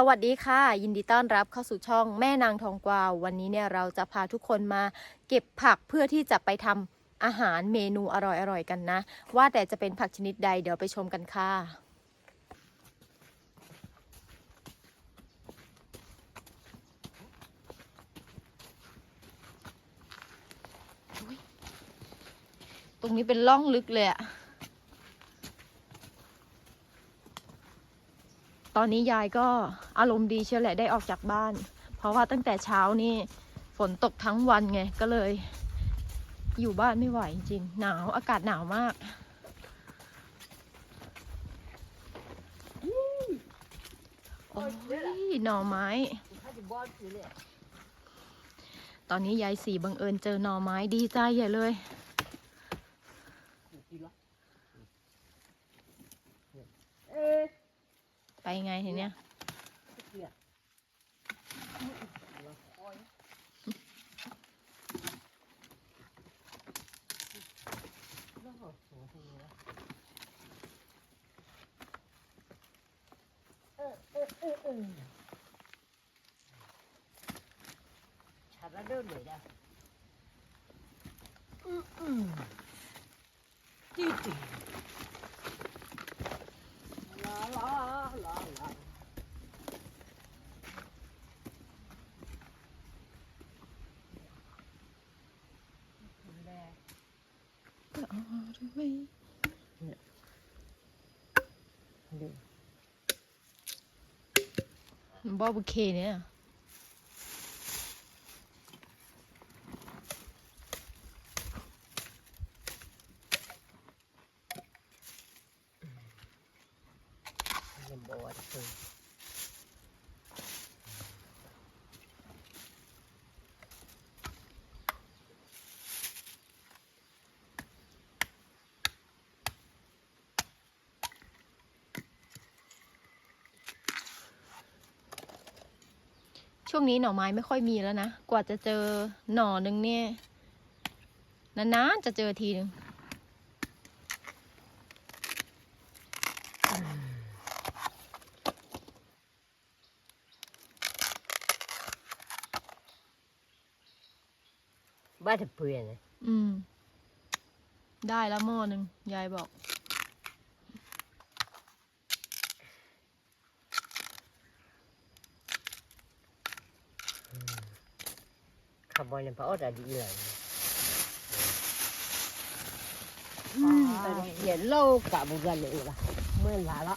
สวัสดีค่ะ ยินดีต้อนรับเข้าสู่ช่องแม่นางทองกวาว วันนี้เนี่ยเราจะพาทุกคนมาเก็บผักเพื่อที่จะไปทำอาหารเมนูอร่อยๆกันนะ ว่าแต่จะเป็นผักชนิดใดเดี๋ยวไปชมกันค่ะตรงนี้เป็นร่องลึกเลยอะ ตอนนี้ยายก็อารมณ์ดีเชียวแหละได้ออกจากบ้าน เพราะว่าตั้งแต่เช้านี่ฝนตกทั้งวันไงก็เลย อยู่บ้านไม่ไหวจริงหนาวอากาศหนาวมากโอ้ยหน่อไม้ ตอนนี้ยายสีบังเอิญเจอหน่อไม้ดีใจใหญ่เลยไป ไงทีเนี้ยฉันละเดินเลยนะอืมอืมจริง ไว้เดูบอบุเคเนี่ยยังบอดเลย ช่วงนี้หน่อไม้ไม่ค่อยมีแล้วนะ กว่าจะเจอหน่อหนึ่งเนี่ยนานๆจะเจอทีหนึ่งบ้านจะเปลี่ยนเลยอืม ได้แล้วหม้อหนึ่งยายบอก คาร์บอนพาออดดีเลยเดี๋ยวโลกกับบุกันเลยละเมื่อไหร่ละ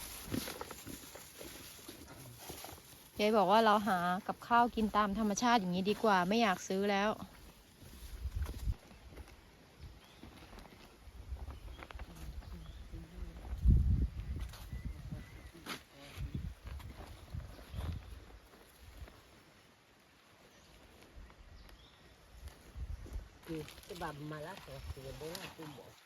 ยายบอกว่าเราหากับข้าวกินตามธรรมชาติอย่างนี้ดีกว่าไม่อยากซื้อแล้ว คือจะแบ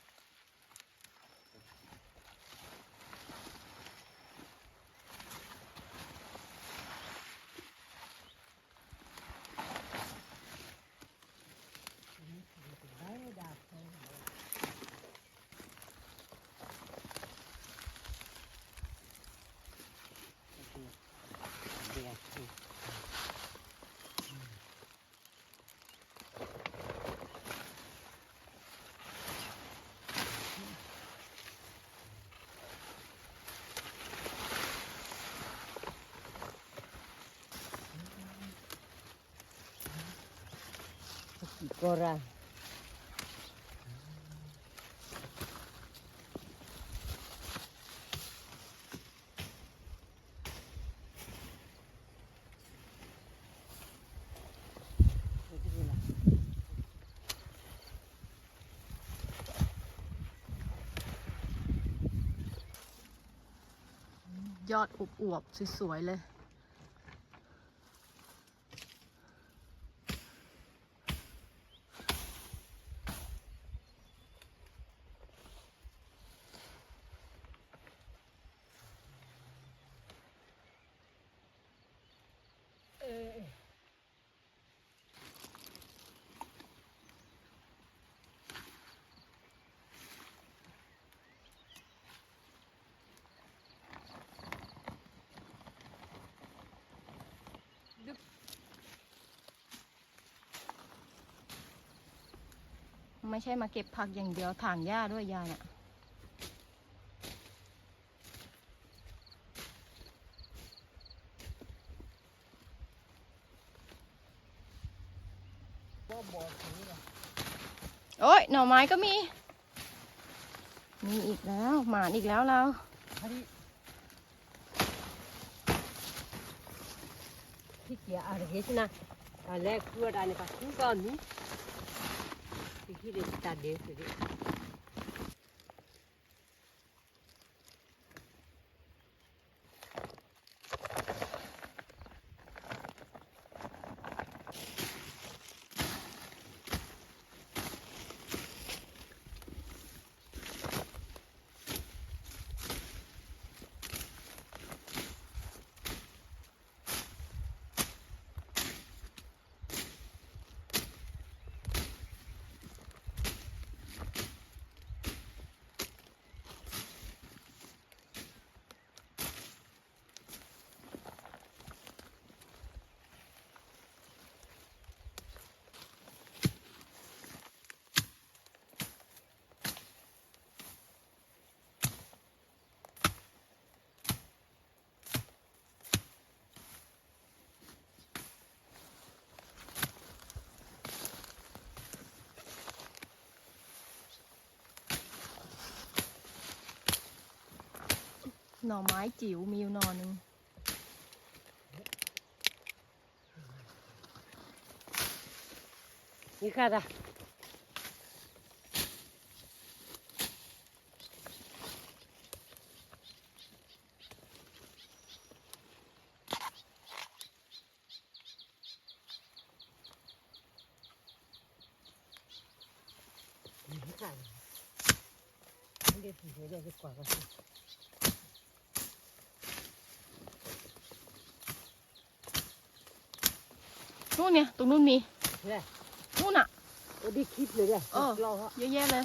gora. ยอดอวบๆสวยๆเลย ไม่ใช่มาเก็บผักอย่างเดียวถางหญ้าด้วยยายอะบ่บ่ถือละโอ้ยหน่อไม้ก็มี มีอีกแล้ว หมานอีกแล้วเราฮันที่เกียอะไรเห็นนะตอนแรกคืออะไรนี่ก็คือก่อนนี้ ที่ที่เด็กตา หน่อไม้จิ๋วมีอยู่หน่อหนึ่งนี่ค่ะจ้ะนี่ค่ะเดี๋ยวผีเดี๋ยวจะกว่ากัน นู่นเนี่ยตรงนู้นมีเนี่ยนู่นอะ โอ้ดีคลิปเลยเนี่ยเออรอฮะเยอะแยะเลย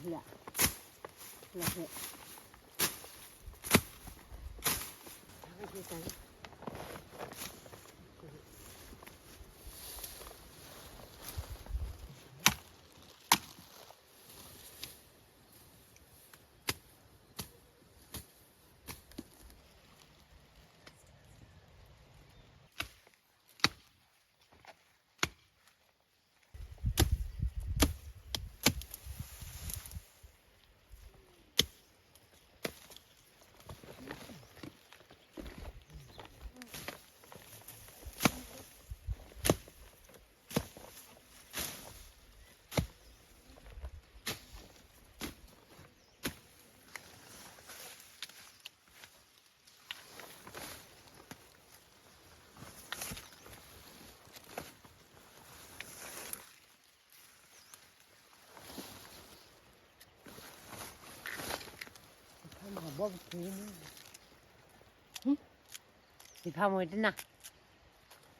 เอาทีล บ่มคืนสิพามือดินะ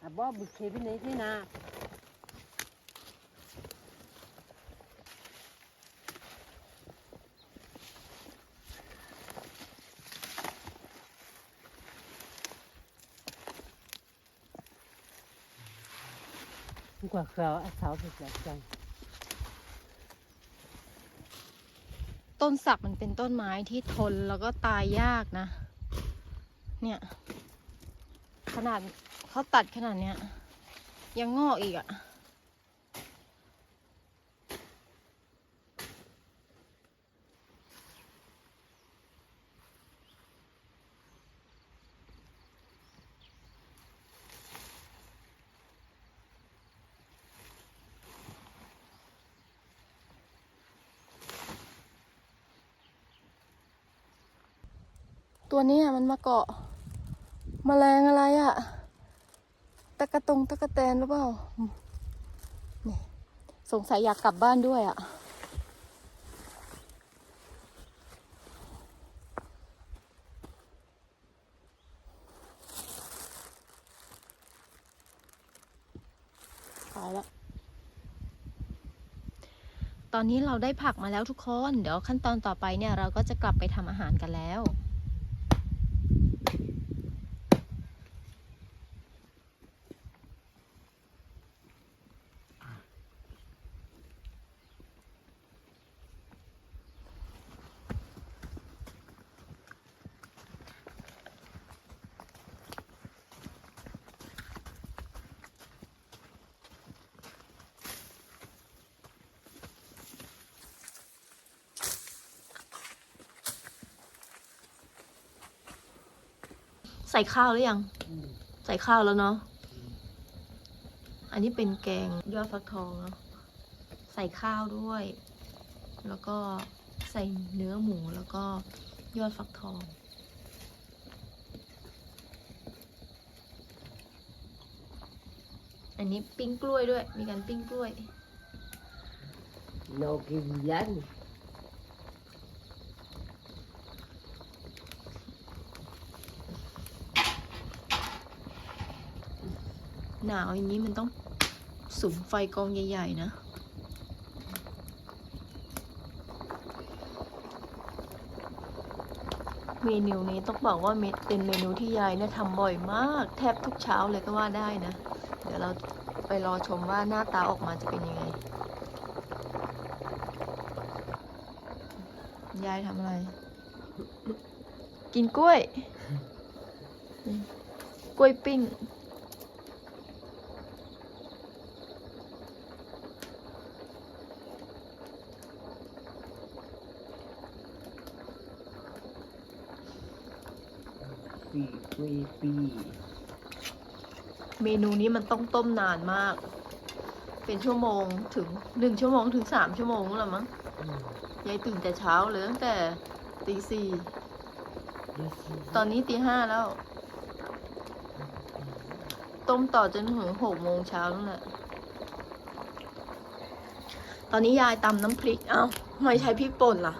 อะบ่บุเคพี่ไหนที่นากว่าเขาเอาเสาไปจับจัง ต้นสักมันเป็นต้นไม้ที่ทนแล้วก็ตายยากนะ เนี่ย ขนาดเขาตัดขนาดเนี้ย ยังงอกอีกอะ่ะ ตัวนี้มันมาเกาะมาแมลงอะไรอะตะกะตรงตะกะแตนหรือเปล่าสงสัยอยากกลับบ้านด้วยอะตาแล้วตอนนี้เราได้ผักมาแล้วทุกคน เดี๋ยวขั้นตอนต่อไปเนี่ยเราก็จะกลับไปทำอาหารกันแล้ว ใส่ข้าวหรือยัง ใส่ข้าวแล้วเนาะ อันนี้เป็นแกงยอดฟักทองเนาะ ใส่ข้าวด้วย แล้วก็ใส่เนื้อหมูแล้วก็ยอดฟักทอง อันนี้ปิ้งกล้วยด้วย มีการปิ้งกล้วย No que bulan. หนาวอย่างนี้มันต้องสุมไฟกองใหญ่ ๆ นะ เมนูนี้ต้องบอกว่าเมดเป็นเมนูที่ยายเนี่ยทำบ่อยมาก แทบทุกเช้าเลยก็ว่าได้นะ เดี๋ยวเราไปรอชมว่าหน้าตาออกมาจะเป็นยังไง ยายทำอะไร กินกล้วย กล้วยปิ้ง Pi, pi, pi. เมนูนี้มันต้องต้มนานมาก เป็นชั่วโมงถึงหนึ่งชั่วโมงถึงสามชั่วโมงแล้วมั้งยายตื่นแต่เช้าเลยตั้งแต่ตีสี่ตอนนี้ตีห้าแล้ว ต้มต่อจนถึงหกโมงเช้านั่นแหละตอนนี้ยายตำน้ำพริก เอ้าทำไมใช้พริกป่นล่ะ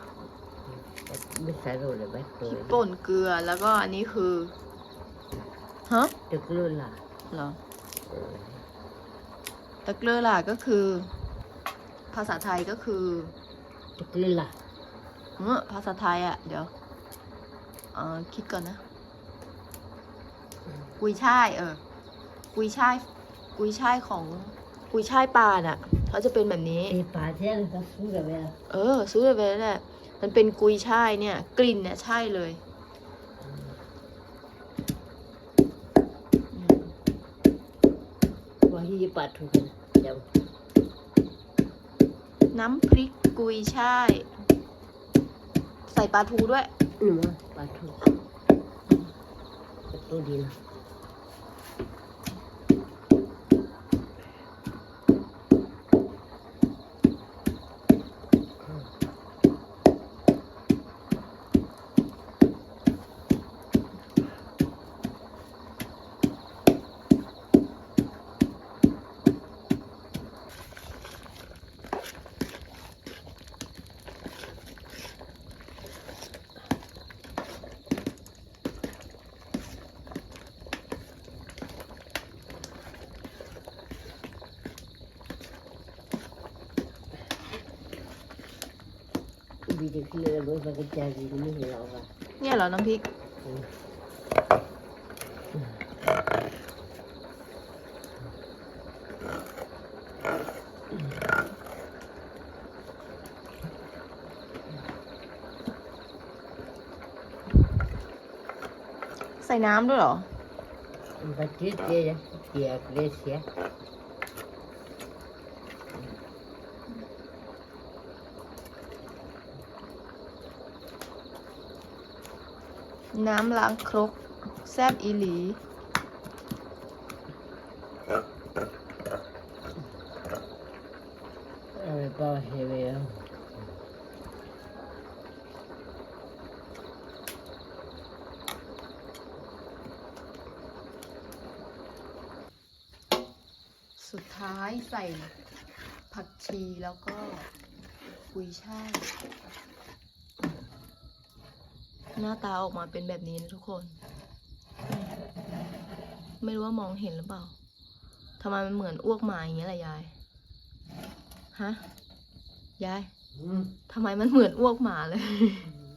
ไม่ใช่โรเลยไหมพริกป่นเกลือแล้วก็อันนี้คือฮะตึกลุ่นล่ะเหรอตะเกลือล่ะก็คือ ภาษาไทยก็คือตึกลุ่นล่ะเออภาษาไทยอะ เดี๋ยวเออคิดก่อนนะ กุยช่ายเออ กุยช่ายกุยช่ายของกุยช่ายปลาน่ะเขาจะเป็นแบบนี้ไอ้ป่าเจ้าก็สู้กับแม่เออซื้อไปแล้วแหละ มันเป็นกุยช่ายเนี่ย กลิ่นเนี่ยใช่เลยอืมว่าที่ป่าถูกกันเดี๋ยวน้ำพริกกุยช่าย ใส่ปลาทูด้วย หนูว่าป่าถูกตัวดีนะ บีเด็กที่เลยรู้ว่าก็จะดีไม่เห็นเราว่ะเนี่ยเหรอน้ำพริก ใส่น้ำด้วยเหรอบัตรเตี้ยเตี้ยเกรเซีย น้ำล้างครก แซบอีหลีอะไรก็เฮเวลสุดท้ายใส่ผักชีแล้วก็กุยช่าย หน้าตาออกมาเป็นแบบนี้นะทุกคน ไม่รู้ว่ามองเห็นหรือเปล่าทำไมมันเหมือนอ้วกหมาอย่างเงี้ยล่ะยาย ฮะ ยายอืมทำไมมันเหมือนอ้วกหมาเลยอืม